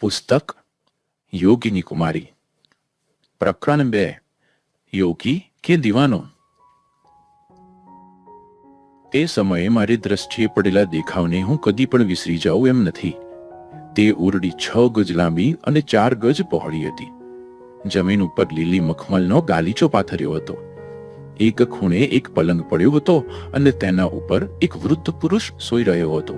પુસ્તક યોગીની કુમારી. પ્રકરણ બે યોગી કે દીવાનો? તે સમયે મારી દ્રષ્ટિએ પડેલા દેખાવને હું કદી પણ વિસરી જાઉં એમ નથી. તે ઉરડી છ ગજ લાંબી અને ચાર ગજ પહોળી હતી. જમીન ઉપર લીલી મખમલનો ગાલીચો પાથર્યો હતો. એક ખૂણે એક પલંગ પડ્યો હતો અને તેના ઉપર એક વૃદ્ધ પુરુષ સોઈ રહ્યો હતો.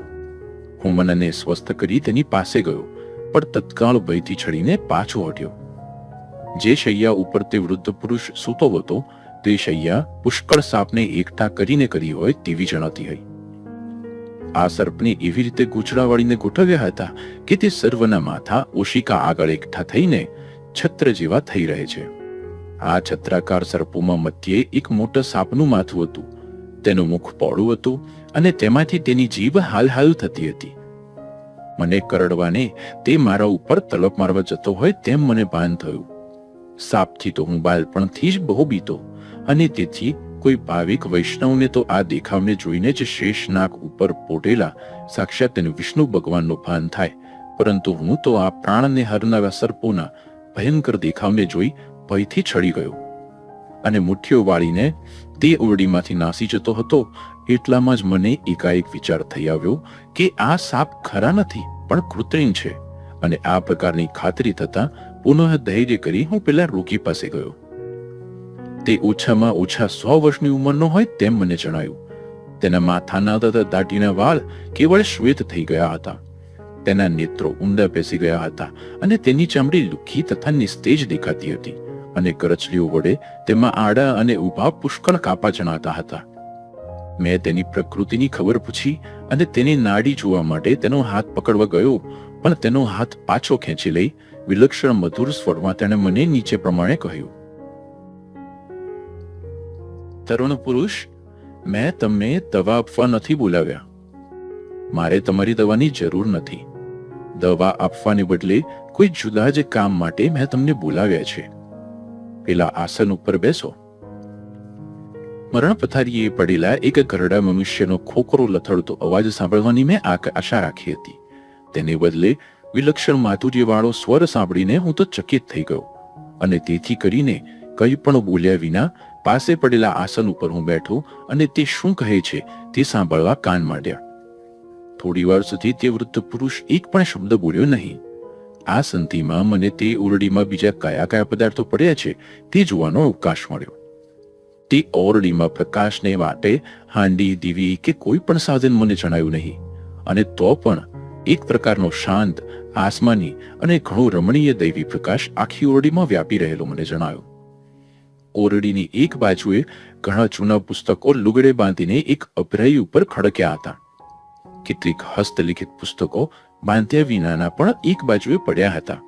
હું મનને સ્વસ્થ કરી તેની પાસે ગયો. પણ તત્કાળ ભયથી છડીને પાછો હટ્યો. જે શૈયા ઉપર તે વૃદ્ધ પુરુષ સૂતો હતો, તે શૈયા પુષ્કળ સાપને એકઠા કરીને કરી હોય તેવી જણાતી હતી. આ સર્પને એવી રીતે ગૂંચડા વાળીને ગોઠવ્યા હતા કે તે સર્વના માથા ઓશિકા આગળ એકઠા થઈને છત્ર જેવા થઈ રહે છે. આ છત્રાકાર સર્પોમાં મધ્યે એક મોટા સાપનું માથું હતું. તેનું મુખ પહોળું હતું અને તેમાંથી તેની જીભ હાલ હાલ થતી હતી. મને કરડવાને તે મારા ઉપર તલપ મારવા જતો હોય તેમ મને ભાન થયું. સાપથી તો હું બાળપણથી જ બહુ બીતો અને તેથી કોઈ ભાવિક વૈષ્ણવને તો આ દેખાવને જોઈને જ શેષ નાક ઉપર પોટેલા, સાક્ષાત તેને વિષ્ણુ ભગવાનનું ભાન થાય. પરંતુ હું તો આ પ્રાણને હરનારા સર્પોના ભયંકર દેખાવને જોઈ ભયથી છળી ગયો અને મુઠ્ઠીઓ વાળીને તે ઓરડીમાંથી નાસી જતો હતો એટલામાં જ મને એકાએક વિચાર થઈ આવ્યો કે આ સાપ ખરા નથી, પણ કૃત્રિમ છે અને આ પ્રકારની ખાતરી થતા પુનઃ ધૈર્ય કરી હું પેલા રોકી પાસે ગયો. તે ઓછામાં ઓછા સો વર્ષની ઉંમરનો હોય તેમ મને જણાયું. તેના માથાના તથા દાઢીના વાળ કેવળ શ્વેત થઈ ગયા હતા. તેના નેત્રો ઊંડા બેસી ગયા હતા અને તેની ચામડી લુખી તથા નિસ્તેજ દેખાતી હતી અને કરચલીઓ વડે તેમાં આડા અને ઊભા પુષ્કળ કાપા જણાતા હતા. મેં તેની પ્રકૃતિની ખબર પૂછી અને તેની નાડી જોવા માટે તેનો હાથ પકડવા ગયો, પણ તેનો હાથ પાછો ખેંચી લઈ વિલક્ષણ મધુર સ્વરમાં તેણે મને નીચે પ્રમાણે કહ્યું, તરુણ પુરુષ, મેં તમને દવા આપવા નથી બોલાવ્યા. મારે તમારી દવાની જરૂર નથી. દવા આપવાને બદલે કોઈ જુદા જ કામ માટે મેં તમને બોલાવ્યા છે. પેલા આસન ઉપર બેસો. મરણ પથારીએ પડેલા એક ઘરડા મનુષ્યનો ખોખરો લથડતો અવાજ સાંભળવાની મેં આશા રાખી હતી. તેને બદલે વિલક્ષણ વાળો સ્વર સાંભળીને હું તો ચકિત થઈ ગયો અને તેથી કરીને કંઈ પણ બોલ્યા વિના પાસે પડેલા આસન ઉપર હું બેઠો અને તે શું કહે છે તે સાંભળવા કાન માંડ્યા. થોડી વાર સુધી તે વૃદ્ધ પુરુષ એક પણ શબ્દ બોલ્યો નહીં. આ સંધિમાં મને તે ઓરડીમાં બીજા કયા કયા પદાર્થો પડ્યા છે તે જોવાનો અવકાશ મળ્યો. તે ઓરડીમાં પ્રકાશને માટે હાંડી દીવી કે કોઈ પણ સાધન મને જણાયું નહીં. અને તો પણ એક પ્રકારનો શાંત, આસમાની અને ઘણો રમણીય દૈવી પ્રકાશ આખી ઓરડીમાં વ્યાપી રહેલો મને જણાયો. ઓરડીની એક બાજુએ ઘણા જૂના પુસ્તકો લુગડે બાંધીને એક અભરાઈ ઉપર ખડક્યા હતા. કેટલીક હસ્તલિખિત પુસ્તકો બાંધ્યા વિનાના પણ એક બાજુએ પડ્યા હતા.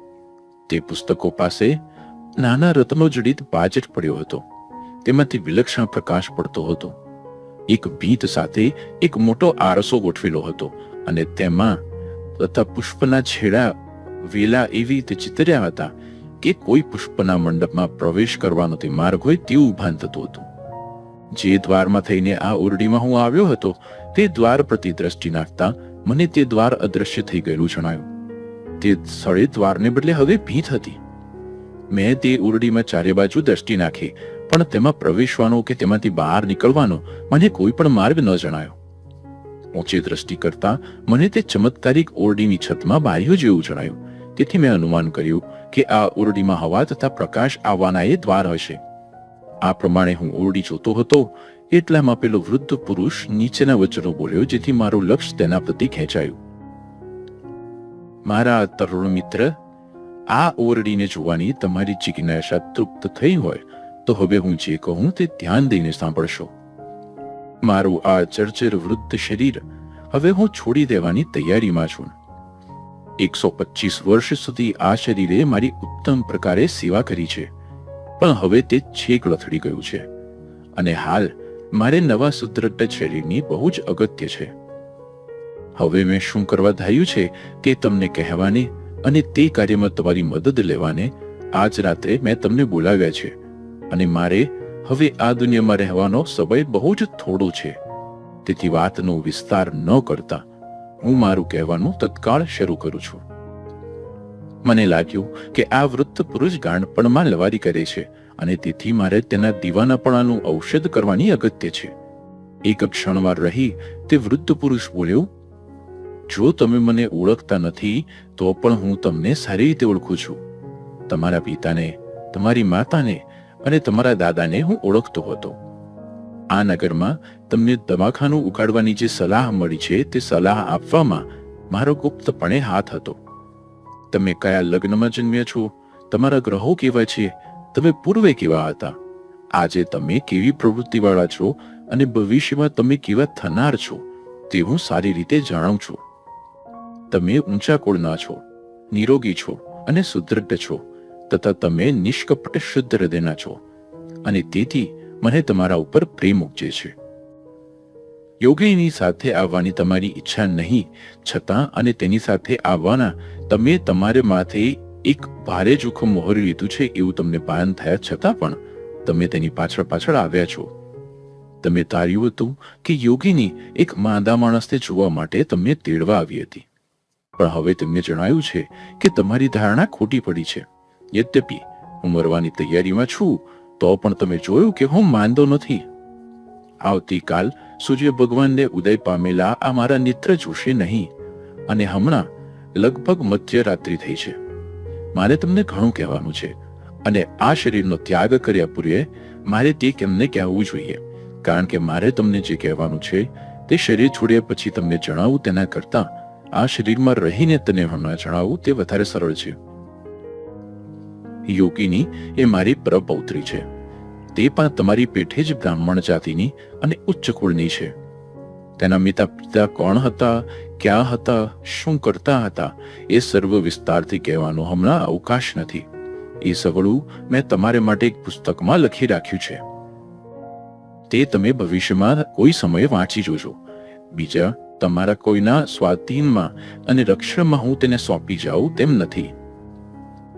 તે પુસ્તકો પાસે નાના રત્નો જડિત બાજટ પડ્યો હતો. તેમાંથી વિલક્ષણ પ્રકાશ પડતો હતો. એક ભીત સાથે એક મોટો આરસો ગોઠવેલો હતો અને તેમાં તથા પુષ્પના છેડા વેલા એવી રીતે ચિતર્યા હતા કે કોઈ પુષ્પના મંડપમાં પ્રવેશ કરવાનો તે માર્ગ હોય તેવું ભાન થતું હતું. જે દ્વારમાં થઈને આ ઓરડીમાં હું આવ્યો હતો તે દ્વાર પ્રતિ દ્રષ્ટિ નાખતા મને તે દ્વાર અદ્રશ્ય થઈ ગયેલું જણાયું. તે સ્થળે દ્વારને બદલે હવે ભીંત હતી. મેં તે ઓરડીમાં ચારે બાજુ દ્રષ્ટિ નાખી પણ તેમાં પ્રવેશવાનો કે તેમાંથી બહાર નીકળવાનો મને કોઈ પણ માર્ગ ન જણાયો. ઊંચી દ્રષ્ટિ કરતા મને તે ચમત્કારિક ઓરડીની છતમાં બારીઓ જેવું જણાયું. તેથી મેં અનુમાન કર્યું કે આ ઓરડીમાં હવા તથા પ્રકાશ આવવાના એ દ્વાર હશે. આ પ્રમાણે હું ઓરડી જોતો હતો, એટલામાં પેલો વૃદ્ધ પુરુષ નીચેના વચનો બોલ્યો જેથી મારું લક્ષ્ય તેના પ્રતિ ખેંચાયું. મારા તરુણ મિત્ર, આ ઓરડીને જોવાની તમારી જિજ્ઞાસા તૃપ્ત થઈ હોય તો હવે હું જે કહું તે ધ્યાન દઈને સાંભળશો. મારું આ ચર્ચર વૃદ્ધ શરીર હવે હું છોડી દેવાની તૈયારીમાં છું. એકસો પચીસ વર્ષ સુધી આ શરીરે મારી ઉત્તમ પ્રકારે સેવા કરી છે, પણ હવે તે છેક લથડી ગયું છે. અને હાલ મારે નવા સુદ્રઢ શરીરની બહુ જ અગત્ય છે. હવે મેં શું કરવા ધાર્યું છે તે તમને કહેવાને અને તે કાર્યમાં તમારી મદદ લેવાને આજ રાત્રે મેં તમને બોલાવ્યા છે. અને મારે હવે આ દુનિયામાં રહેવાનો સમય બહુ જ થોડો છે. તેથી વાતનો વિસ્તાર ન કરતા હું મારું કહેવાનું તત્કાળ શરૂ કરું છું. મને લાગ્યું કે આ વૃદ્ધ પુરુષ ગાંડપણમાં લવારી કરે છે અને તેથી મારે તેના દીવાનાપણાનું ઔષધ કરવાની અગત્ય છે. એક ક્ષણવાર રહી તે વૃદ્ધ પુરુષ બોલ્યો, જો તમે મને ઓળખતા નથી, તો પણ હું તમને સારી રીતે ઓળખું છું. તમારા પિતાને, તમારી માતાને અને તમારા દાદાને હું ઓળખતો હતો. આ નગરમાં તમને દવાખાનું ઉગાડવાની જે સલાહ મળી છે તે સલાહ આપવામાં મારો ગુપ્તપણે હાથ હતો. તમે કયા લગ્નમાં જન્મ્યા છો? તમારા ગ્રહો કેવા છે? તમે પૂર્વે કેવા હતા? આજે તમે કેવી પ્રવૃત્તિવાળા છો અને ભવિષ્યમાં તમે કેવા થનાર છો તે હું સારી રીતે જાણું છું. તમે ઊંચા કુળના છો, નિરોગી છો અને સુદૃઢ છો. તથા તમે નિષ્કપટ શુદ્ધ હૃદયના છો અને તેથી મને તમારા ઉપર પ્રેમ ઉપજે છે. યોગીની સાથે આવવાની તમારી ઈચ્છા નહીં, છતાં અને તેની સાથે આવવાના તમે તમારે માથે એક ભારે જોખમ મોહરી લીધું છે એવું તમને ભાન થયા છતાં પણ તમે તેની પાછળ પાછળ આવ્યા છો. તમે ધાર્યું હતું કે યોગીની એક માંદા માણસને જોવા માટે તમને તેડવા આવી હતી. પણ હવે તેમને જણાયું છે કે તમારી ધારણા ખોટી પડી છે. યદ્યપિ હું મરવાની તૈયારીમાં છું, તો પણ તમે જોયું કે હું માંદો નથી. આવતીકાલ સૂર્ય ભગવાનને ઉદય પામેલા આ મારા નેત્ર જોશે નહીં, અને હમણાં લગભગ મધ્યરાત્રિ થઈ છે. મારે તમને ઘણું કહેવાનું છે, અને આ શરીરનો ત્યાગ કર્યા પૂર્વે મારે તે કેમને કહેવું જોઈએ? કારણ કે મારે તમને જે કહેવાનું છે, તે શરીર છોડ્યા પછી તમને જણાવું તેના કરતા આ શરીરમાં રહીને તને હમણાં જણાવું તે વધારે સરળ છે. યોગીની એ મારી પ્રપૌત્રી છે. તે પણ તમારી પેઠે જ બ્રાહ્મણ જાતિની અને ઉચ્ચ કુળની છે. તેના મિતા પિતા કોણ હતા, ક્યાં હતા, શું કરતા હતા, એ સર્વ વિસ્તારથી કહેવાનો હમણાં અવકાશ નથી. એ સગળું મેં તમારે માટે એક પુસ્તકમાં લખી રાખ્યું છે. તે તમે ભવિષ્યમાં કોઈ સમયે વાંચી જોજો. બીજા, તમારા કોઈના સ્વાધીનમાં અને રક્ષણમાં હું તેને સોંપી જાઉં તેમ નથી.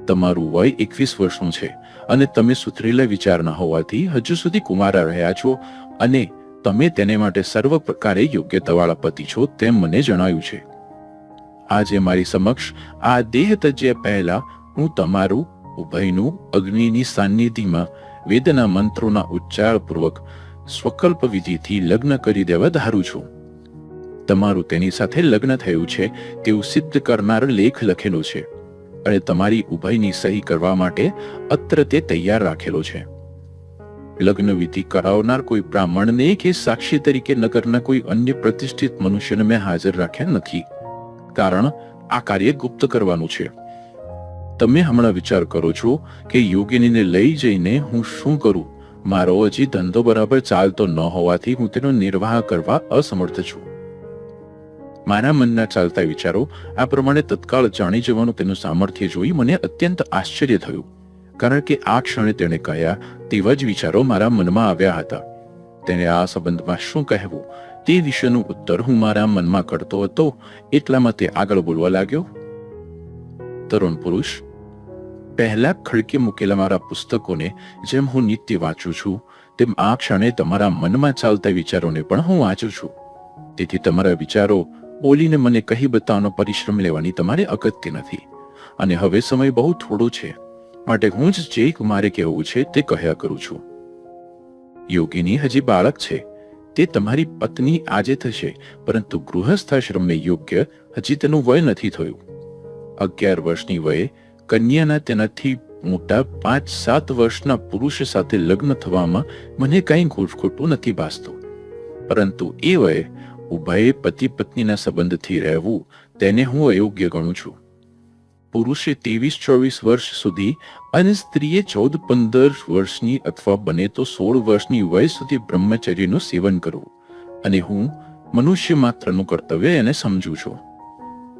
તમારું વય એકવીસ વર્ષનું છે અને તમે સુધરેલા વિચારના હોવાથી હજુ સુધી કુમારા રહ્યા છો અને તમે તેને માટે સર્વ પ્રકારે યોગ્યતાવાળા પતિ છો તેમ મને જણાયું છે. આજે મારી સમક્ષ આ દેહ તજ્યા પહેલા હું તમારું, ઉભયનું અગ્નિની સાનિધિમાં વેદના મંત્રોના ઉચ્ચારપૂર્વક સ્વકલ્પ વિધિથી લગ્ન કરી દેવા ધારું છું. તમારું તેની સાથે લગ્ન થયું છે તેવું સિદ્ધ કરનાર લેખ લખેલો છે. અને તમારી ઉભયની સહી કરવા માટે અત્ર તે તૈયાર રાખેલો છે. લગ્ન વિધિ કરાવનાર કોઈ બ્રાહ્મણને કે સાક્ષી તરીકે નગરના કોઈ અન્ય પ્રતિષ્ઠિત મનુષ્યને મેં હાજર રાખ્યા નથી. કારણ આ કાર્ય ગુપ્ત કરવાનું છે. તમે હમણાં વિચાર કરો છો કે યોગિનીને લઈ જઈને હું શું કરું? મારો હજી ધંધો બરાબર ચાલતો ન હોવાથી હું તેનો નિર્વાહ કરવા અસમર્થ છું. મારા મનના ચાલતા વિચારો આ પ્રમાણે તત્કાળ જાણી જવાનું તેનું સામર્થ્ય જોઈ મને અત્યંત આશ્ચર્ય થયું. કારણ કે આ ક્ષણે તેણે કહ્યા તેવા જ વિચારો મારા મનમાં આવ્યા હતા. તેને આ સંબંધમાં શું કહેવું? તે વિશેનો ઉત્તર હું મારા મનમાં કરતો હતો. એટલામાં તે આગળ બોલવા લાગ્યો. તરુણ પુરુષ, પહેલા ખડકે મૂકેલા મારા પુસ્તકોને જેમ હું નિત્ય વાંચું છું, તેમ આ ક્ષણે તમારા મનમાં ચાલતા વિચારોને પણ હું વાંચું છું. તેથી તમારા વિચારો બોલીને મને કહી બતાવવાનો પરિશ્રમ લેવાની તમારે અગત્ય નથી. અને હવે સમય બહુ થોડો છે. માટે હું જ જે મારે કહેવું છે તે કહ્યા કરું છું. યોગીની હજી બાળક છે. તે તમારી પત્ની આજે થશે, પરંતુ ગૃહસ્થાશ્રમને યોગ્ય હજી તેનું વય નથી થયું. અગિયાર વર્ષની વયે કન્યાના તેનાથી મોટા પાંચ સાત વર્ષના પુરુષ સાથે લગ્ન થવામાં મને કંઈ ખોટું નથી ભાસતું. પરંતુ એ વયે ઉભયે પતિ પત્નીના સંબંધથી રહેવું તેને હું અયોગ્ય ગણું છું. પુરુષે ત્રેવીસ ચોવીસ વર્ષ સુધી અને સ્ત્રીએ ચૌદ પંદર વર્ષની અથવા બને તો સોળ વર્ષની વય સુધી બ્રહ્મચર્યનું સેવન કરવું અને હું મનુષ્ય માત્રનું કર્તવ્ય એને સમજું છું.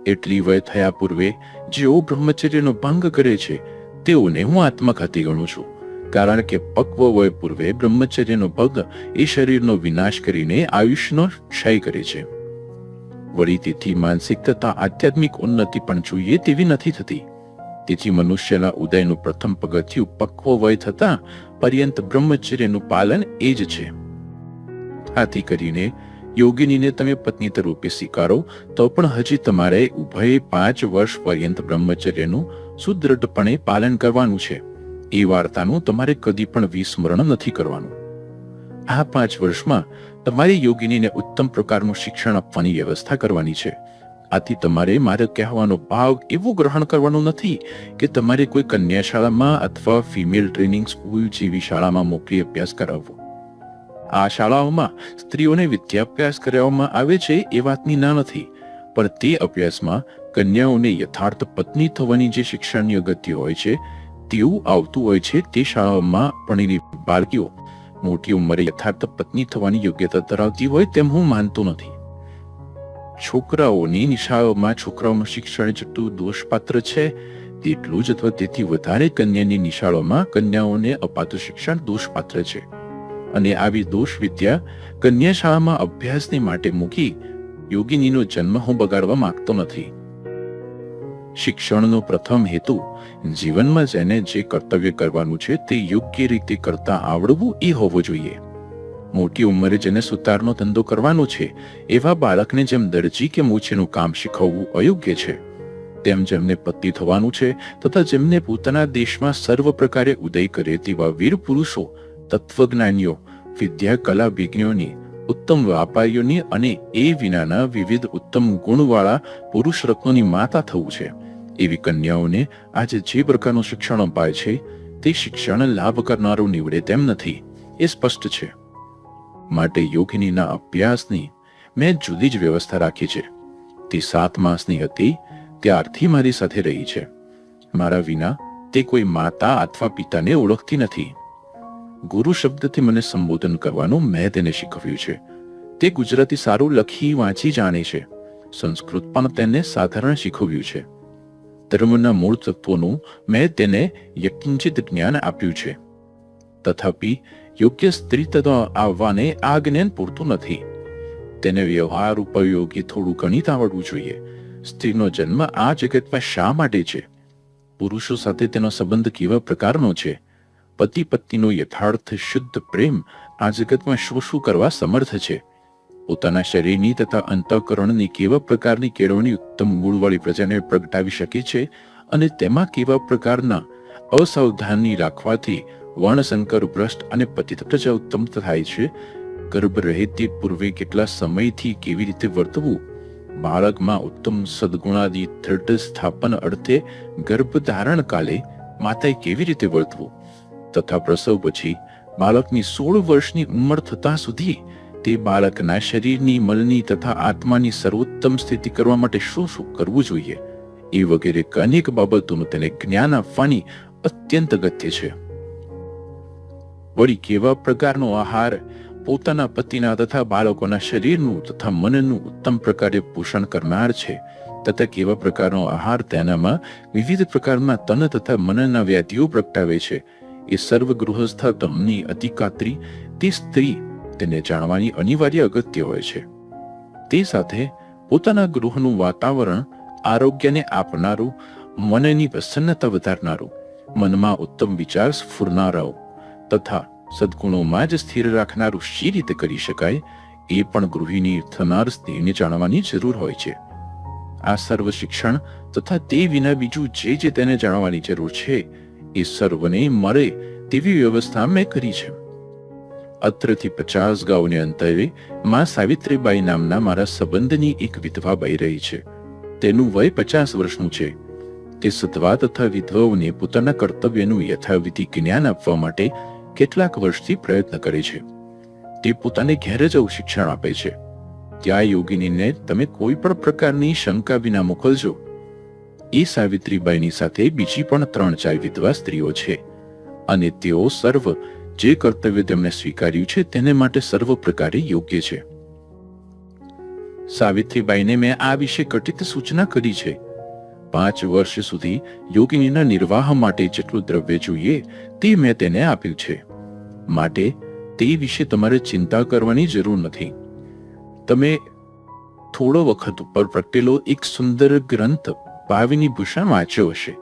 એટલી વય થયા પૂર્વે જેઓ બ્રહ્મચર્યનો ભંગ કરે છે તેઓને હું આત્મઘાતી ગણું છું. કારણ કે પક્વ વય પૂર્વે બ્રહ્મચર્યનો ભગ એ શરીરનો વિનાશ કરીને આયુષ્યનો ક્ષય કરે છે. વળી તેથી માનસિક તથા આધ્યાત્મિક ઉન્નતિ પણ જોઈએ તેવી નથી થતી. તેથી મનુષ્યના ઉદયનું પ્રથમ પગથિયું પક્વ વય થતા પર્યંત બ્રહ્મચર્યનું પાલન એ જ છે. આથી કરીને યોગિનીને તમે પત્ની રૂપે સ્વીકારો, તો પણ હજી તમારે ઉભયે પાંચ વર્ષ પર્યંત બ્રહ્મચર્યનું સુદૃઢપણે પાલન કરવાનું છે. એ વાર્તાનું તમારે કદી પણ વિસ્મરણ નથી કરવાનું. આ પાંચ વર્ષમાં તમારી યોગિનીને ઉત્તમ પ્રકારનું શિક્ષણ આપવાની વ્યવસ્થા કરવાની છે. આથી તમારે મારે કહેવાનો ભાવ એવું ગ્રહણ કરવાનું નથી કે તમારે કોઈ કન્યા શાળામાં અથવા ફિમેલ ટ્રેનિંગ સ્કૂલ જેવી શાળામાં મોકલી અભ્યાસ કરાવવો. આ શાળાઓમાં સ્ત્રીઓને વિદ્યાભ્યાસ કરાવવામાં આવે છે એ વાતની ના નથી, પણ તે અભ્યાસમાં કન્યાઓને યથાર્થ પત્ની થવાની જે શિક્ષણની અગત્ય હોય છે તેવું આવતું હોય છે તે શાળાઓમાં ભણેલી બાળકીઓ. મોટી ઉંમરે યથાર્થ પત્ની થવાની યોગ્યતા ધરાવતી હોય તેમ હું માનતો નથી. છોકરાઓની નિશાળોમાં છોકરાઓનું શિક્ષણ જેટલું દોષપાત્ર છે, તેટલું જ અથવા તેથી વધારે કન્યાની નિશાળોમાં કન્યાઓને અપાતું શિક્ષણ દોષપાત્ર છે. અને આવી દોષ વિદ્યા કન્યા શાળામાં અભ્યાસને માટે મૂકી યોગિનીનો જન્મ હું બગાડવા માંગતો નથી. શિક્ષણનો પ્રથમ હેતુ જીવનમાં જેને જે કર્તવ્ય કરવાનું છે તે યોગ્ય રીતે કરતા આવડવું એ હોવો જોઈએ. મોટી ઉંમરે જેને સુતારનો ધંધો કરવાનો છે, એવા બાળકને જેમ દરજી કે મૂછીનું કામ શીખવવું અયોગ્ય છે. તેમ જેમને પતિ થવાનું છે તથા જેમને પોતાના દેશમાં સર્વ પ્રકારે ઉદય કરે તેવા વીર પુરુષો, તત્વજ્ઞાનીઓ, વિદ્યા કલા વિજ્ઞાની, ઉત્તમ વ્યાપારીઓની અને એ વિનાના વિવિધ ઉત્તમ ગુણવાળા પુરુષ રત્નોની માતા થવું છે. એવી કન્યાઓને આજે જે પ્રકારનું શિક્ષણ અપાય છે, તે શિક્ષણ લાભ કરનારું નીવડે તેમ નથી. એ સ્પષ્ટ છે. માટે યોગિનીના અભ્યાસની મેં જુદી જ વ્યવસ્થા રાખી છે. તે સાત માસની હતી, ત્યારથી મારી સાથે રહી છે. મારા વિના તે કોઈ માતા અથવા પિતાને ઓળખતી નથી. ગુરુ શબ્દથી મને સંબોધન કરવાનું મેં તેને શીખવ્યું છે. તે ગુજરાતી સારું લખી વાંચી જાણે છે. સંસ્કૃત પણ તેને સાધારણ શીખવ્યું છે. ધર્મના મૂળ તત્વોનું મેં તેને યકિંચિત જ્ઞાન આપ્યું છે. તથાપિ યોગ્ય સ્ત્રી તત્વ આવવાને આ જ્ઞાન પૂરતું નથી. તેને વ્યવહાર ઉપયોગી થોડું ગણિત આવડવું જોઈએ. સ્ત્રીનો જન્મ આ જગતમાં શા માટે છે? પુરુષો સાથે તેનો સંબંધ કેવા પ્રકારનો છે? પતિ પત્નીનો યથાર્થ શુદ્ધ પ્રેમ આ જગતમાં શું શું કરવા સમર્થ છે? પોતાના શરીરની તથા અંતઃકરણની કેવા પ્રકારની કેળવણી ઉત્તમ ગુણવાળી પ્રજાને પ્રગટાવી શકે છે અને તેમાં કેવા પ્રકારના અસાવધાની રાખવાથી વર્ણશંકર ભ્રષ્ટ અને પતિત ઉત્તમ થાય છે? ગર્ભ રહે તે પૂર્વે કેટલા સમયથી કેવી રીતે વર્તવું? બાળકમાં ઉત્તમ સદગુણાદી દ્રઢ સ્થાપન અર્થે ગર્ભધારણ કાલે માતાએ કેવી રીતે વર્તવું? તથા પ્રસવ પછી બાળકની સોળ વર્ષની ઉંમર થતા સુધી તે બાળકના શરીરની, મલની તથા આત્માની સર્વોત્તમ સ્થિતિ કરવા માટે શું શું કરવું જોઈએ? એ વગેરે અનેક બાબતોનું તેને જ્ઞાન આપવાની અત્યંત અગત્ય છે. વળી કેવા પ્રકારનો આહાર પોતાના પતિના તથા બાળકોના શરીરનું તથા મનનું ઉત્તમ પ્રકારે પોષણ કરનાર છે તથા કેવા પ્રકારનો આહાર તેનામાં વિવિધ પ્રકારના તન તથા મનના વ્યાધિઓ પ્રગટાવે છે. એ સર્વ ગૃહસ્થ તમની અતિકાત્રી, તે સ્ત્રી તેને જાણવાની અનિવાર્ય અગત્ય હોય છે. તે સાથે પોતાના ગૃહનું વાતાવરણ આરોગ્યને આપનારું, મનની પ્રસન્નતા વધારનારું, મનમાં ઉત્તમ વિચાર સ્ફુરનારાઓ તથા સદગુણોમાં જ સ્થિર રાખનારું શી રીતે કરી શકાય એ પણ ગૃહિણી થનાર સ્ત્રીને જાણવાની જરૂર હોય છે. આ સર્વ શિક્ષણ તથા તે વિના બીજું જે જે તેને જાણવાની જરૂર છે એ સર્વને મળે તેવી વ્યવસ્થા મેં કરી છે. અત્રથી પચાસ ગાઉને અંતરે માં સાવિત્રીબાઈ નામના મારા સંબંધની એક વિધવા બાઈ રહી છે તેનું વય પચાસ વર્ષનું છે તે સધવા તથા વિધવાઓને પોતાના કર્તવ્યનું યથાવિધિ જ્ઞાન આપવા માટે કેટલાક વર્ષથી પ્રયત્ન કરે છે તે પોતાને ઘેર જ શિક્ષણ આપે છે ત્યાં યોગિનીને તમે કોઈ પણ પ્રકારની શંકા વિના મોકલજો એ સાવિત્રીબાઈની સાથે બીજી પણ ત્રણ ચાર વિધવા સ્ત્રીઓ છે અને તેઓ સર્વ જે કર્તવ્ય તેમણે સ્વીકાર્યું છે તેને માટે સર્વ પ્રકારે યોગ્ય છે. સાવિત્રીબાઈને મેં આ વિશે કટિત સૂચના કરી છે. પાંચ વર્ષ સુધી યોગિનીના નિર્વાહ માટે જેટલું દ્રવ્ય જોઈએ તે મેં તેને આપ્યું છે. માટે તે વિશે તમારે ચિંતા કરવાની જરૂર નથી. તમે થોડો વખત ઉપર પ્રગટેલો એક સુંદર ગ્રંથ ભાવિની ભૂષણ વાંચ્યો હશે.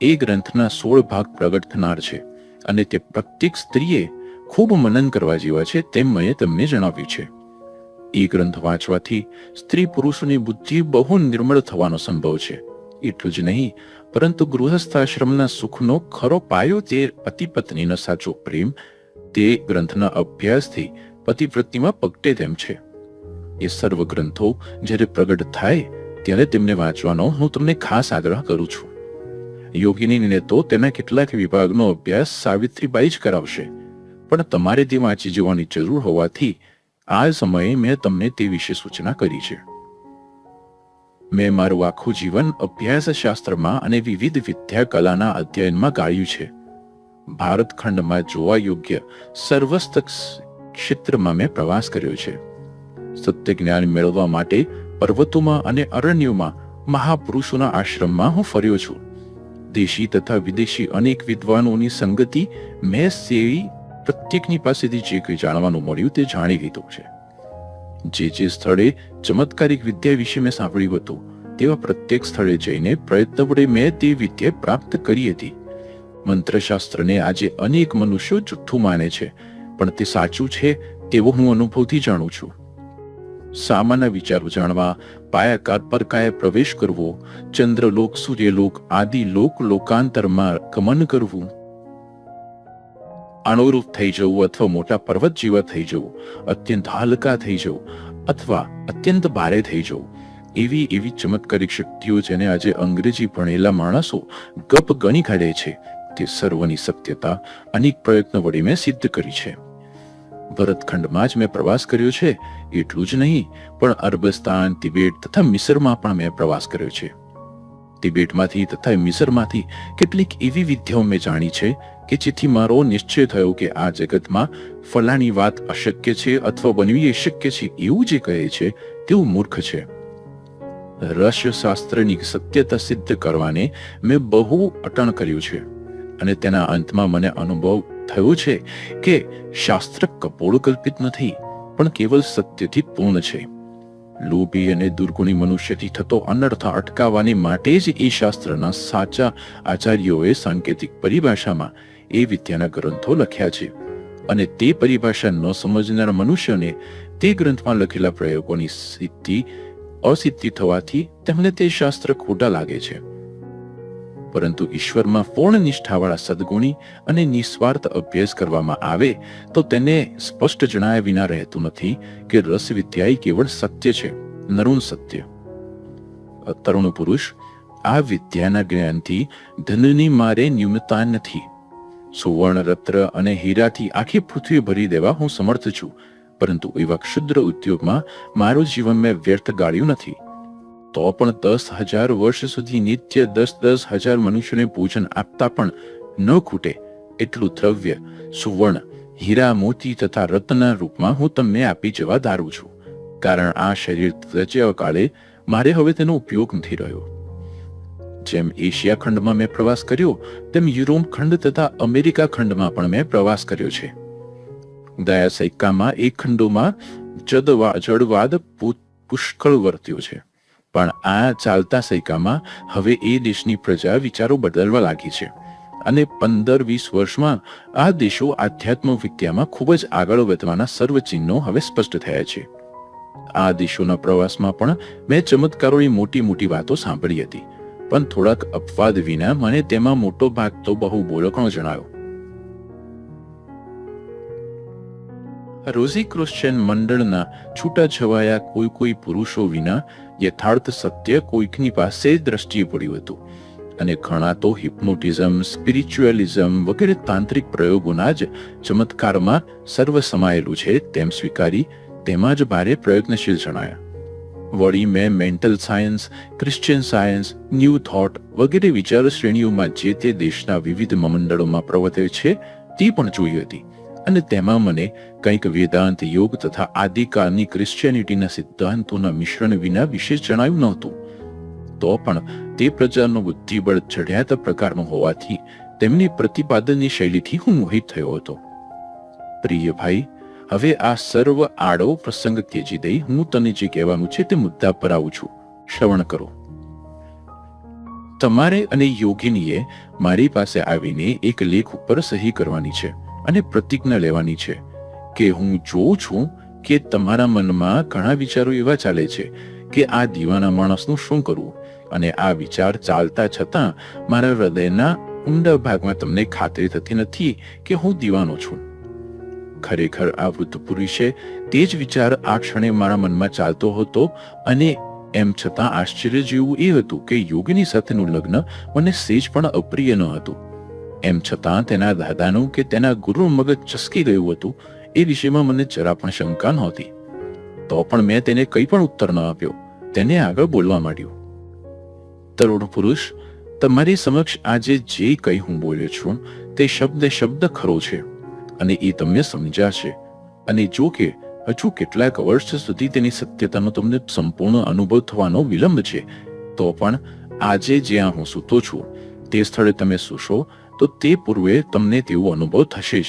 એ ગ્રંથના સોળ ભાગ પ્રગટ થનાર છે. અને તે પ્રત્યેક સ્ત્રીએ ખૂબ મનન કરવા જેવા છે તેમ મેં તમને જણાવ્યું છે. એ ગ્રંથ વાંચવાથી સ્ત્રી પુરુષોની બુદ્ધિ બહુ નિર્મળ થવાનો સંભવ છે. એટલું જ નહીં, પરંતુ ગૃહસ્થાશ્રમના સુખનો ખરો પાયો તે પતિ પત્નીનો સાચો પ્રેમ તે ગ્રંથના અભ્યાસથી પતિવ્રતિમાં પગટે તેમ છે. એ સર્વ ગ્રંથો જ્યારે પ્રગટ થાય, ત્યારે તેમને વાંચવાનો હું તમને ખાસ આગ્રહ કરું છું. યોગિનીને તો તેના કેટલાક વિભાગનો અભ્યાસ સાવિત્રીબાઈ જ કરાવશે. પણ તમારે તે વાંચી જવાની જરૂર હોવાથી આ સમયે મેં તમને તે વિશે સૂચના કરી છે. મેં મારું આખું જીવન અભ્યાસ શાસ્ત્રમાં અને વિવિધ વિદ્યા કલાના અધ્યયનમાં ગાળ્યું છે. ભારત ખંડમાં જોવા યોગ્ય સર્વસ્ત ક્ષેત્રમાં મેં પ્રવાસ કર્યો છે. સત્ય જ્ઞાન મેળવવા માટે પર્વતોમાં અને અરણ્યોમાં મહાપુરુષોના આશ્રમમાં હું ફર્યો છું. દેશી તથા વિદેશી અનેક વિદ્વાનોની સંગતિ મેં સેવી પ્રત્યેકની પાસેથી જે કંઈ જાણવાનું મળ્યું તે જાણી લીધું છે. જે જે સ્થળે ચમત્કારિક વિદ્યા વિશે મેં સાંભળ્યું હતું, તેવા પ્રત્યેક સ્થળે જઈને પ્રયત્ન વડે મેં તે વિદ્યા પ્રાપ્ત કરી હતી. મંત્રશાસ્ત્રને આજે અનેક મનુષ્યો જુઠ્ઠું માને છે, પણ તે સાચું છે તેવો હું અનુભવથી જાણું છું. સામાન્ય વિચારો જાણવા પાયાકાર પરકાએ પ્રવેશ કરવો, ચંદ્રલોક, સૂર્યલોક આદિ લોક લોકાંતરમાં ગમન કરવું. અણુરૂપ થઈ જવું અથવા મોટા પર્વત જેવા થઈ જવું, અત્યંત હલકા થઈ જવું અથવા અત્યંત ભારે થઈ જવું. એવી એવી ચમત્કારિક શક્તિઓ જેને આજે અંગ્રેજી ભણેલા માણસો ગપ ગણી કાઢે છે, તે સર્વની સત્યતા અનેક પ્રયત્નો વડે મેં સિદ્ધ કરી છે. ભરતખંડમાં જ મેં પ્રવાસ કર્યો છે, એટલું જ નહીં, પણ અરબસ્તાન, તિબેટ તથા મિસરમાં પણ મેં પ્રવાસ કર્યો છે. તિબેટમાંથી તથા મિસરમાંથી કેટલીક એવી વિદ્યાઓ મેં જાણી છે કે જેથી મારો નિશ્ચય થયો કે આ જગતમાં ફલાણી વાત અશક્ય છે અથવા બનવી અશક્ય છે એવું જે કહે છે તેવું મૂર્ખ છે. રહસ્યશાસ્ત્રની સત્યતા સિદ્ધ કરવાને મેં બહુ અટણ કર્યું છે અને તેના અંતમાં મને અનુભવ થયો છે કે શાસ્ત્ર કપોળ કલ્પિત નથી, પણ કેવલ સત્યથી પૂર્ણ છે. લોભી અને દુર્ગુણી મનુષ્યથી થતો અનર્થ અટકાવવાની માટે જ એ શાસ્ત્રના સાચા આચાર્યોએ સાંકેતિક પરિભાષામાં એ વિદ્યાના ગ્રંથો લખ્યા છે. અને તે પરિભાષા ન સમજનાર મનુષ્યને તે ગ્રંથમાં લખેલા પ્રયોગોની સિદ્ધિ અસિદ્ધિ થવાથી તેમને તે શાસ્ત્ર ખોટા લાગે છે. પરંતુ ઈશ્વરમાં પૂર્ણ નિષ્ઠાવાળા સદગુણી અને નિસ્વાર્થ અભ્યાસ કરવામાં આવે, તો તેને સ્પષ્ટ જણાયા વિના રહેતું નથી કે રસ વિદ્યા કેવળ સત્ય છે, નરુણ સત્ય. તરુણ પુરુષ, આ વિદ્યાના જ્ઞાનથી ધનની મારે ન્યૂનતા નથી. સુવર્ણ રત્ન અને હીરાથી આખી પૃથ્વી ભરી દેવા હું સમર્થ છું, પરંતુ એવા ક્ષુદ્ર ઉદ્યોગમાં મારું જીવન મેં વ્યર્થ ગાળ્યું નથી. તો પણ દસ હજાર વર્ષ સુધી નિત્ય દસ દસ હજાર મનુષ્યોને પૂજન આપતા પણ ન ખૂટે એટલું દ્રવ્ય, સુવર્ણ, હીરા, મોતી તથા રત્નના રૂપમાં હું તમને આપી જવા ધારું છું. કારણ આ શરીર રચ્યા કાળે મારે હવે તેનો ઉપયોગ નથી રહ્યો. જેમ એશિયા ખંડમાં મેં પ્રવાસ કર્યો, તેમ યુરોપ ખંડ તથા અમેરિકા ખંડમાં પણ મેં પ્રવાસ કર્યો છે. દયા સૈકામાં એ ખંડોમાં જદવા જડવાદ પુષ્કળ વર્ત્યો છે. પણ આ ચાલતા સૈકામાં હવે એ દેશની પ્રજા વિચારો બદલવા લાગી છે. અને પંદર વીસ વર્ષમાં આ દેશો આધ્યાત્મ વિદ્યામાં ખૂબ જ આગળ વધવાના સર્વ ચિહ્નો હવે સ્પષ્ટ થયા છે. આ દેશોના પ્રવાસમાં પણ મેં ચમત્કારોની મોટી મોટી વાતો સાંભળી હતી. પણ થોડાક અપવાદ વિના મને તેમાં મોટો ભાગ તો બહુ બોલકણો જણાયો? રોઝી ક્રિશ્ચિયન મંડળના છૂટાછવાયા કોઈ કોઈ પુરુષો વિના યથાર્થ સત્ય કોઈકની પાસે દ્રષ્ટિએ પડ્યું હતું. અને ઘણા તો હિપ્નોટિઝમ સ્પિરિચ્યુઅલિઝમ વગેરે તાંત્રિક પ્રયોગોના જ ચમત્કારમાં સર્વ સમાયેલું છે તેમ સ્વીકારી તેમાં જ ભારે પ્રયત્નશીલ જણાયા. વળી મેં mental science Christian science new thought વગેરે વિચાર શ્રેણીઓમાં જે તે દેશના વિવિધ મંડળોમાં પ્રવર્તે છે, તે પણ જોઈ હતી. અને તેમાં મને કંઈક વેદાંત યોગ તથા આદિકાળની ક્રિશ્ચિયનિટીના સિદ્ધાંતોના મિશ્રણ વિના વિશેષ જણાયું નહોતું. તો પણ તે પ્રજાનો બુદ્ધિબળ ચઢિયાતા પ્રકારનો હોવાથી તેમની પ્રતિપાદનની શૈલીથી હું મોહિત થયો હતો. પ્રિય ભાઈ, હવે આ સર્વ આડો પ્રસંગ ત્યજી દઈ હું તને જે કહેવાનું છે તે મુદ્દા પર આવું છું. શ્રવણ કરો. તમારે અને યોગિનીએ મારી પાસે આવીને એક લેખ ઉપર સહી કરવાની છે. અને પ્રતિજ્ઞા લેવાની છે કે હું જોઉં છું કે તમારા મનમાં ઘણા વિચારો એવા ચાલે છે કે આ દીવાના માણસનું શું કરવું અને આ વિચાર ચાલતા છતાં મારા હૃદયના ઊંડા ભાગમાં તમને ખાતરી થતી નથી કે હું દીવાનો છું. ખરેખર આ વૃદ્ધ પુરુષે તે જ વિચાર આ ક્ષણે મારા મનમાં ચાલતો હતો અને એમ છતાં આશ્ચર્ય જેવું એ હતું કે યોગીની સાથેનું લગ્ન મને સેજ પણ અપ્રિય ન હતું. એમ છતાં તેના દાદાનું કે તેના ગુરુનું મગજ ચસકી ગયું હતું, એ વિષયમાં મને જરા પણ શંકા નહોતી. તો પણ મેં તેને કંઈ પણ ઉત્તર ન આપ્યો. તેને આગળ બોલવા માંડ્યું. તરુણ પુરુષ, તમારી સમક્ષ આજે જે કંઈ હું બોલ્યો છું, તે શબ્દ શબ્દ ખરો છે, અને એ તમને સમજાશે. અને જો કે, હજુ કેટલાક વર્ષ સુધી તેની સત્યતાનો તમને સંપૂર્ણ અનુભવ થવાનો વિલંબ છે, તો પણ આજે જ્યાં હું સૂતો છું, તે સ્થળે તમે સૂશો તો તે પૂર્વે તમને તેવો અનુભવ થશે જ.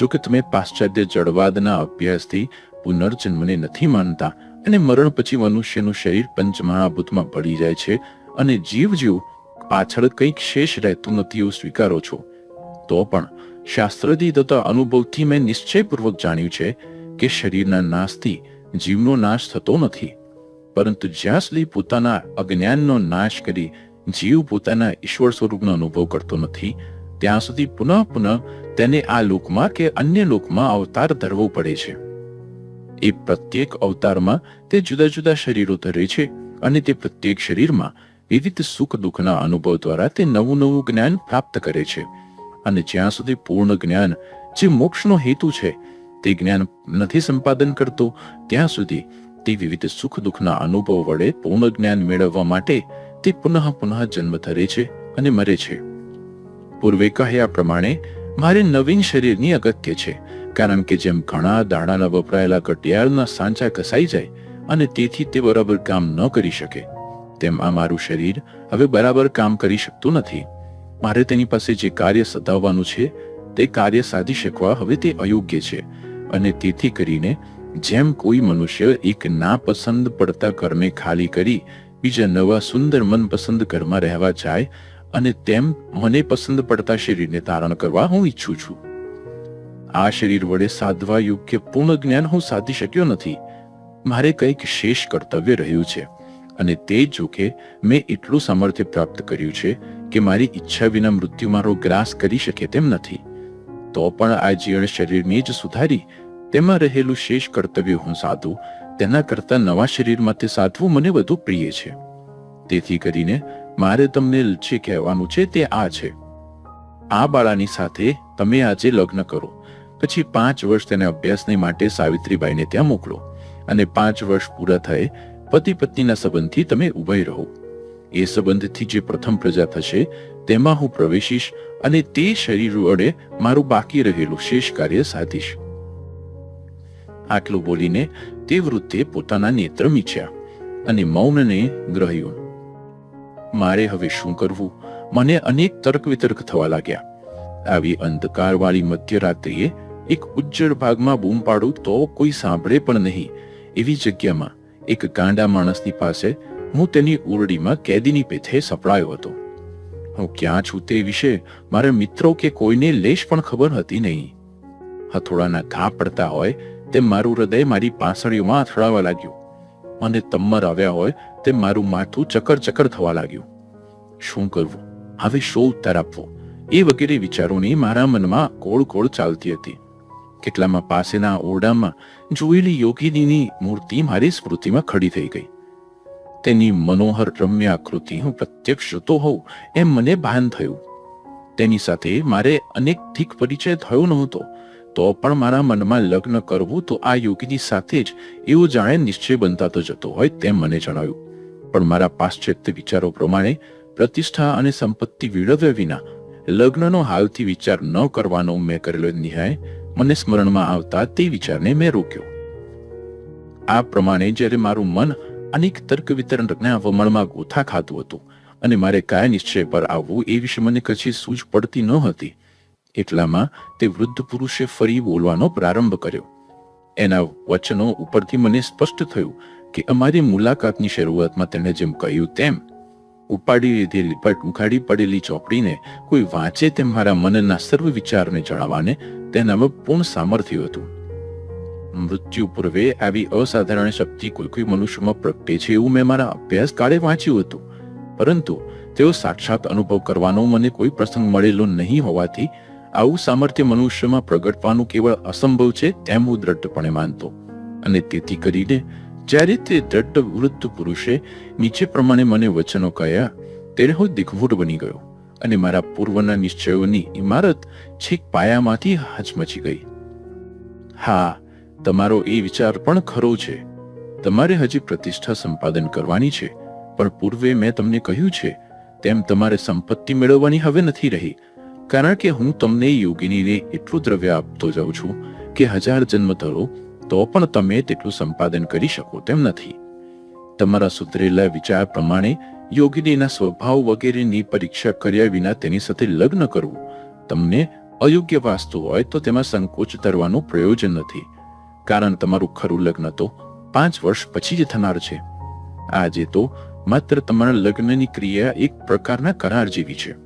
જો કે તમે પાશ્ચાત્ય જળવાદના અભ્યાસથી પુનર્જન્મને નથી માનતા અને મરણ પછી મનુષ્યનું શરીર પંચમહાભૂતમાં પડી જાય છે અને જીવ જીવ પાછળ કંઈક શેષ રહેતું નથી એવું સ્વીકારો છો. તો પણ શાસ્ત્રથી તથા અનુભવથી મેં નિશ્ચયપૂર્વક જાણ્યું છે કે શરીરના નાશથી જીવનો નાશ થતો નથી. પરંતુ જ્યાં સુધી પોતાના અજ્ઞાનનો નાશ કરી જીવ પોતાના ઈશ્વર સ્વરૂપનો અનુભવ કરતો નથી, ત્યાં સુધી પુનઃ પુનઃ તેને આ લોકમાં કે અન્ય લોકમાં અવતાર ધરવો પડે છે. એ પ્રત્યેક અવતારમાં તે જુદા જુદા શરીરો ધરે છે અને તે પ્રત્યેક શરીરમાં વિવિધ સુખ દુઃખના અનુભવ દ્વારા તે નવું નવું જ્ઞાન પ્રાપ્ત કરે છે. અને જ્યાં સુધી પૂર્ણ જ્ઞાન જે મોક્ષનો હેતુ છે તે જ્ઞાન નથી સંપાદન કરતો, ત્યાં સુધી તે વિવિધ સુખ દુઃખના અનુભવ વડે પૂર્ણ જ્ઞાન મેળવવા માટે તે પુનઃ પુનઃ જન્મ ધરે છે અને મરે છે. પૂર્વે કહ્યા પ્રમાણે, મારે નવીન શરીરની અગત્ય છે, કારણ કે જેમ ઘણા દાણાના વપરાયેલા ઘટિયાળના સાંચા કસાઈ જાય, અને તેથી તે બરાબર કામ ન કરી શકે, તેમ આ મારું શરીર હવે બરાબર કામ કરી શકતું નથી. મારે તેની પાસે જે કાર્ય સધાવવાનું છે, તે કાર્ય સાધી શકવા હવે તે અયોગ્ય છે, અને તેથી કરીને જેમ કોઈ મનુષ્ય એક નાપસંદ પડતા કર્મે ખાલી કરી બીજા નવા સુંદર મનપસંદ ઘરમાં રહેવા જાય અને તેમ મને પસંદ પડતા શરીરને ધારણ કરવા હું ઈચ્છું છું. આ શરીર વડે સાધવા યોગ્ય પૂર્ણ જ્ઞાન હું સાધી શક્યો નથી. મારે કંઈક શેષ કર્તવ્ય રહ્યું છે અને તે જોકે મેં એટલું સામર્થ્ય પ્રાપ્ત કર્યું છે કે મારી ઈચ્છા વિના મૃત્યુ મારો ગ્રાસ કરી શકે તેમ નથી. તો પણ આ જીવન શરીરને જ સુધારી તેમાં રહેલું શેષ કર્તવ્ય હું સાધું તેના કરતા નવા શરીરમાં તે સાધવું મને વધુ પ્રિય છે. તેથી કરીને મારે તમને જે કહેવાનું છે તે આ છે. આ બાળાની સાથે તમે આજે લગ્ન કરો. પછી પાંચ વર્ષ તેને અભ્યાસને માટે સાવિત્રીબાઈને ત્યાં મોકલો અને પાંચ વર્ષ પૂરા થાય પતિ પત્નીના સંબંધથી તમે ઉભય રહો. એ સંબંધથી જે પ્રથમ પ્રજા થશે તેમાં હું પ્રવેશીશ અને તે શરીર વડે મારું બાકી રહેલું શેષ કાર્ય સાધીશ. આટલું બોલીને તે વૃદ્ધે પોતાના નેત્ર મીચ્યા અને મૌનને ગ્રહ્યું. મારે હવે શું કરવું? મને અનેક તર્ક વિતર્ક થવા લાગ્યા. આવી અંધકારવાળી મધ્યરાત્રિએ એક ઉજ્જડ ભાગમાં બૂમ પાડું તો કોઈ સાંભળે પણ નહીં. એવી જગ્યામાં એક ગાંડા માણસની પાસે હું તેની ઉરડીમાં કેદીની પેથે સપડાયો હતો. હું ક્યાં છું તે વિશે મારા મિત્રો કે કોઈને લેશ પણ ખબર હતી નહીં. હથોડાના ઘા પડતા હોય તેમ મારું હૃદય, મારી પાંસળીઓમાં અથડાવા લાગ્યું. મને તમ્મર આવ્યા હોય તે મારું માથું ચકર ચકર થવા લાગ્યું. શું કરવું? હવે શો ઉત્તર આપવો? એ વગેરે વિચારોની મારા મનમાં કોળ કોળ ચાલતી હતી. કેટલામાં પાસેના ઓરડામાં જોયેલી યોગિનીની મૂર્તિ મારી સ્મૃતિમાં ખડી થઈ ગઈ. તેની મનોહર રમ્ય આકૃતિ હું પ્રત્યક્ષ જોતો હોઉં એમ મને ભાન થયું. તેની સાથે મારે અનેક ઠીક પરિચય થયો નહોતો. તો પણ મારા મનમાં લગ્ન કરવું તો આ યોગીની સાથે જ એવો જાણે નિશ્ચય બનતાતો જતો હોય તેમ મને જણાવ્યું પણ મારા પાશ્ચાત્ય વિચારો પ્રમાણે પ્રતિષ્ઠા અને સંપત્તિ વિળવ્યા વિના લગ્નનો હાલથી વિચાર ન કરવાનો મેં કરેલો નિહાય મને સ્મરણમાં આવતા તે વિચારને મેં રોક્યો. આ પ્રમાણે જ્યારે મારું મન અનેક તર્ક વિતરણના અવમણમાં ગોથા ખાતું હતું અને મારે કયા નિશ્ચય પર આવવું એ વિશે મને કશી સૂઝ પડતી ન હતી એટલામાં તે વૃદ્ધ પુરુષે ફરી બોલવાનો પ્રારંભ કર્યો. એના વચનો ઉપરથી મને સ્પષ્ટ થયું કે અમારી મુલાકાતની શરૂઆતમાં તેણે જેમ કહ્યું તેમ, ઉપાડી લીધેલી ઉઘાડી પડેલી ચોપડીને કોઈ વાંચે તેમ મારા મનના સર્વ વિચારને જણાવવાને તેનામાં પૂર્ણ સામર્થ્ય હતું. મૃત્યુ પૂર્વે આવી અસાધારણ શક્તિ કોઈ કોઈ મનુષ્યમાં પ્રગટે છે એવું મેં મારા અભ્યાસ કાળે વાંચ્યું હતું. પરંતુ તેઓ સાક્ષાત અનુભવ કરવાનો મને કોઈ પ્રસંગ મળેલો નહીં હોવાથી આવું સામર્થ્ય મનુષ્યમાં પ્રગટવાનું કેવળ અસંભવ છે તેમ હું દ્રઢપણે માનતો. અને તેથી કરીને જ્યારે તે દ્રઢ વૃદ્ધ પુરુષે નીચે પ્રમાણે મને વચનો કહ્યા, ત્યારે હું દિગ્ભૂટ બની ગયો અને મારા પૂર્વના નિશ્ચયોની ઇમારત છેક પાયામાંથી હચમચી ગઈ. હા, તમારો એ વિચાર પણ ખરો છે. તમારે હજી પ્રતિષ્ઠા સંપાદન કરવાની છે, પણ પૂર્વે મેં તમને કહ્યું છે, તેમ તમારે સંપત્તિ મેળવવાની હવે નથી રહી. કારણ કે હું તમને યોગિનીને એટલું દ્રવ્ય આપતો જાઉં છું કે હજાર જન્મ ધરો, તો પણ તમે તેટલું સંપાદન કરી શકો તેમ નથી. તમારા સુધરેલા વિચાર પ્રમાણે યોગિનીના સ્વભાવ વગેરેની પરીક્ષા કર્યા વિના તેની સાથે લગ્ન કરવું. તમને અયોગ્ય વાસ્તુ હોય તો તેમાં સંકોચ ધરવાનું પ્રયોજન નથી. કારણ તમારું ખરું લગ્ન તો પાંચ વર્ષ પછી જ થનાર છે. આજે તો માત્ર તમારા લગ્નની ક્રિયા એક પ્રકારના કરાર જેવી છે.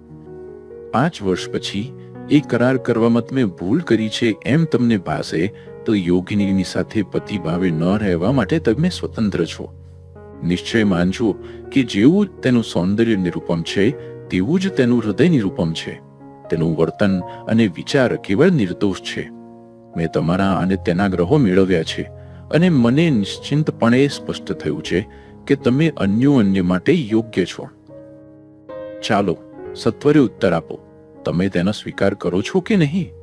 પાંચ વર્ષ પછી એ કરાર કરવામાં તમે ભૂલ કરી છે એમ તમને ભાસે તો યોગિનીની સાથે પતિ ભાવે ન રહેવા માટે તમે સ્વતંત્ર છો. નિશ્ચય માનજો કે જેવું તેનું સૌંદર્ય નિરૂપમ છે, તેવું જ તેનું હૃદય નિરૂપમ છે. તેનું વર્તન અને વિચાર કેવળ નિર્દોષ છે. મેં તમારા અને તેના ગ્રહો મેળવ્યા છે અને મને નિશ્ચિંતપણે સ્પષ્ટ થયું છે કે તમે અન્યો અન્ય માટે યોગ્ય છો. ચાલો સત્વરે ઉત્તર આપો. તમે તેનો સ્વીકાર કરો છો કે નહીં?